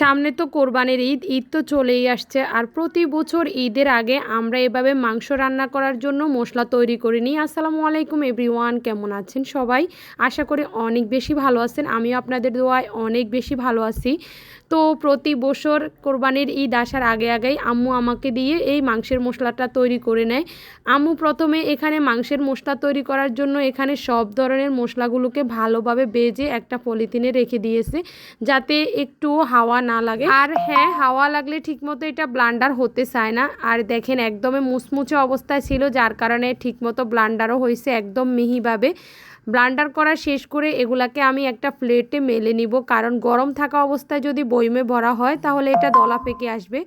সামনে তো কোরবানির ঈদ ঈদ তো চলেই আসছে। আর প্রতি বছর ঈদের আগে আমরা এভাবে মাংস রান্না করার জন্য মশলা তৈরি করে নিই। আসসালামু আলাইকুম এভরিওয়ান, কেমন আছেন সবাই? আশা করি অনেক বেশি ভালো আছেন। আমিও আপনাদের দোয়ায় অনেক বেশি ভালো আছি। তো প্রতি বছর কোরবানির ঈদ আসার আগে আগেই আম্মু আমাকে দিয়ে এই মাংসের মশলাটা তৈরি করে নেয়। আম্মু প্রথমে এখানে মাংসের মশলা তৈরি করার জন্য এখানে সব ধরনের মশলাগুলোকে ভালোভাবে বেজে একটা পলিথিনে রেখে দিয়েছে, যাতে একটু হাওয়া না লাগে। আর হ্যাঁ হাওয়া লাগলে ঠিকমতো এটা ব্লান্ডার হতে চায় না। আর দেখেন, একদমই মুচমুচে অবস্থায় ছিল, যার কারণে ঠিকমতো ব্লান্ডারও হয়েছে একদম মিহিভাবে। ব্লান্ডার করা শেষ করে এগুলাকে আমি একটা প্লেটে মেলে নিব। কারণ গরম থাকা অবস্থায় যদি বইমে ভরা হয়, তাহলে এটা দলা পেকে আসবে।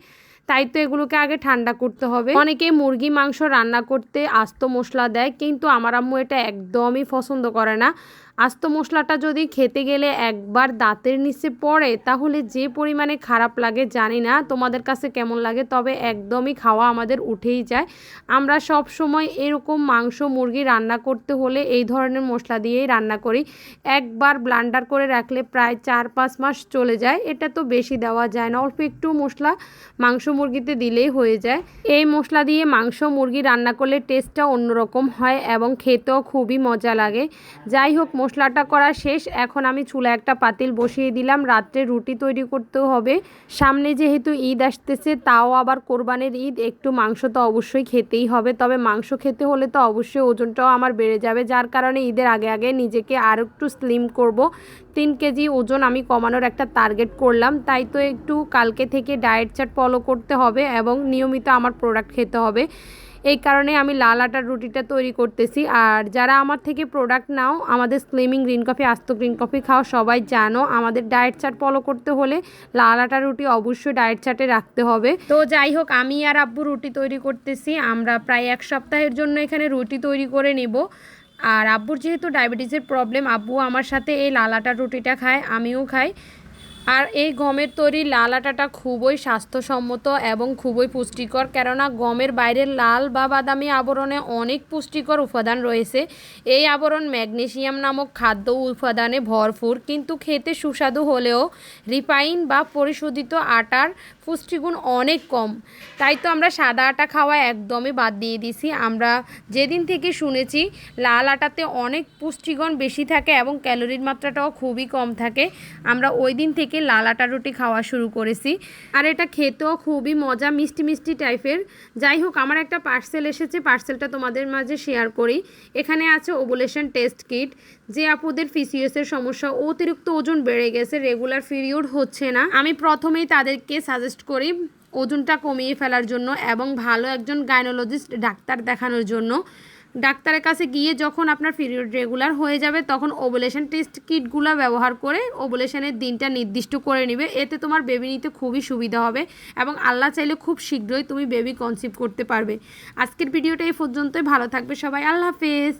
তাই তো এগুলোকে আগে ঠান্ডা করতে হবে। অনেকেই মুরগি মাংস রান্না করতে আস্ত মশলা দেয়, কিন্তু আমার আম্মু এটা একদমই পছন্দ করে না। আস্ত মশলাটা যদি খেতে গেলে একবার দাঁতের নিচে পড়ে, তাহলে যে পরিমাণে খারাপ লাগে জানি না, তোমাদের কাছে কেমন লাগে, তবে একদমই খাওয়া আমাদের উঠেই যায়। আমরা সব সময় এরকম মাংস, মুরগি রান্না করতে হলে এই ধরনের মশলা দিয়েই রান্না করি। একবার ব্লান্ডার করে রাখলে প্রায় চার পাঁচ মাস চলে যায়, এটা তো বেশি দেওয়া যায় না, অল্প একটু মশলা মাংস, মুরগিতে দিলেই হয়ে যায়। এই মশলা দিয়ে মাংস, মুরগি রান্না করলে টেস্টটা অন্যরকম হয় এবং খেতেও খুবই মজা লাগে। যাই হোক মশলাটা করা শেষ। এখন আমি চুলা একটা পাতিল বসিয়ে দিলাম। রাত্রে রুটি তৈরি করতেও হবে। সামনে যেহেতু ঈদ আসতেছে, তাও আবার কোরবানের ঈদ। একটু মাংস তো অবশ্যই খেতেই হবে। তবে মাংস খেতে হলে তো অবশ্যই ওজনটাও আমার বেড়ে যাবে। যার কারণে ঈদের আগে আগে নিজেকে আর একটু স্লিম করব। তিন কেজি ওজন আমি কমানোর একটা টার্গেট করলাম। তাই তো একটু কালকে থেকে ডায়েট চার্ট ফলো করতে হবে এবং নিয়মিত আমার প্রোডাক্ট খেতে হবে। এই কারণে আমি লাল আটার রুটিটা তৈরি করতেছি। আর যারা আমার থেকে প্রোডাক্ট নাও, আমাদের স্লিমিং গ্রিন কফি আস্ত গ্রিন কফি খাও, সবাই জানো আমাদের ডায়েট চার্ট ফলো করতে হলে লাল আটার রুটি অবশ্যই ডায়েট চার্টে রাখতে হবে। তো যাই হোক, আমি আর আব্বু রুটি তৈরি করতেছি। আমরা প্রায় এক সপ্তাহের জন্য এখানে রুটি তৈরি করে নেব। আর আব্বুর যেহেতু ডায়াবেটিসের প্রবলেম আব্বু আমার সাথে এই লাল আটার রুটিটা খায়, আমিও খাই। আর এই গমের তৈরি লাল আটাটা খুবই স্বাস্থ্যসম্মত এবং খুবই পুষ্টিকর, কেননা গমের বাইরের লাল বা বাদামি আবরণে অনেক পুষ্টিকর উপাদান রয়েছে। এই আবরণ ম্যাগনেশিয়াম নামক খাদ্য উপাদানে ভরপুর, কিন্তু খেতে সুস্বাদু হলেও রিফাইন বা পরিশোধিত আটার পুষ্টিগুণ অনেক কম। তাই তো আমরা সাদা আটা খাওয়া একদমই বাদ দিয়ে দিছি। আমরা যেদিন থেকে শুনেছি, লাল আটাতে অনেক পুষ্টিগুণ বেশি থাকে এবং ক্যালোরির মাত্রাটাও খুবই কম থাকে। আমরা ওই দিন থেকে থেকে লাল আটা রুটি খাওয়া শুরু করেছি। আর এটা খেতেও খুবই মজা, মিষ্টি মিষ্টি টাইপের। যাই হোক, আমার একটা পার্সেল এসেছে, পার্সেলটা তোমাদের মাঝে শেয়ার করি। এখানে আছে ওবুলেশন টেস্ট কিট যে আপুদের ফিসিএসের সমস্যা, অতিরিক্ত ওজন বেড়ে গেছে রেগুলার পিরিয়ড হচ্ছে না। আমি প্রথমেই তাদেরকে সাজেস্ট করি ওজনটা কমিয়ে ফেলার জন্য এবং ভালো একজন গাইনোলজিস্ট ডাক্তার দেখানোর জন্য। ডাক্তারের কাছে গিয়ে যখন আপনার পিরিয়ড রেগুলার হয়ে যাবে, তখন ওভুলেশন টেস্ট কিটগুলো ব্যবহার করে ওভুলেশনের দিনটা নির্দিষ্ট করে নেবে। এতে তোমার বেবি নিতে খুবই সুবিধা হবে এবং আল্লাহ চাইলে খুব শীঘ্রই তুমি বেবি কনসিভ করতে পারবে। আজকের ভিডিওটা এই পর্যন্তই। ভালো থাকবে সবাই। আল্লাহ হাফেজ।